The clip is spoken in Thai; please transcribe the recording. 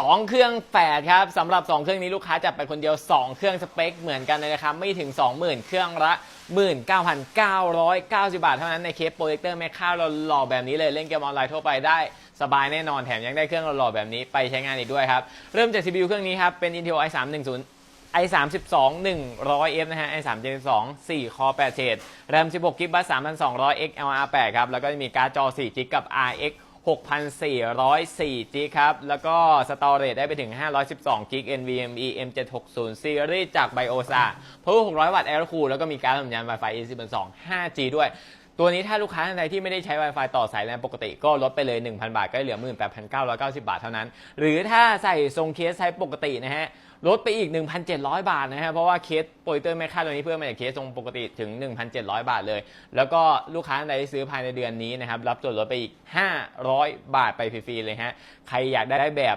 2 เครื่องแฝดครับสำหรับ 2 เครื่องนี้ลูกค้าจัดไปคนเดียว 2 เครื่องสเปคเหมือนกันเลยนะครับไม่ถึง 20,000 เครื่องละ 19,990 บาท เท่านั้นในเคสโปรเจคเตอร์แม่ข้าวเราหล่อแบบนี้เลยเล่นเกมออนไลน์ทั่วไปได้สบายแน่นอนแถมยังได้เครื่องหล่อแบบนี้ไปใช้งานอีกด้วยครับ เริ่มจาก CPU เครื่องนี้ครับ เป็น Intel i310 i32 100F นะฮะ i3 Gen 2 4 Core 8 Thread RAM 16 GB บัส3200 XLR8 ครับ แล้วก็จะมีการ์ดจอ4 GB กับ RX 6,404 g ครับ แล้วก็ Storage ได้ไปถึง 512 g NVMe M760 Series จาก BIOS เพิ่ม600 วัตต์ Air Cool แล้วก็มีการสัญญาณ Wi-Fi E10.2 5G ด้วย ตัวนี้ถ้าลูกค้าท่านใดที่ไม่ได้ใช้ Wi-Fi ต่อสายแลนปกติก็ลดไปเลย 1,000 บาท ก็เหลือ 18,990 บาทเท่านั้น หรือถ้าใส่ทรงเคสใช้ปกตินะฮะลดไปอีก 1,700 บาทนะฮะ เพราะว่าเคสโปรเตอร์ไม่ค่าตัวนี้เพิ่มมาจากเคสทรงปกติถึง 1,700 บาทเลย แล้วก็ลูกค้าท่านใดที่ซื้อภายในเดือนนี้นะครับ รับส่วนลดไปอีก 500 บาทไปฟรีๆเลยฮะ ใครอยากได้แบบ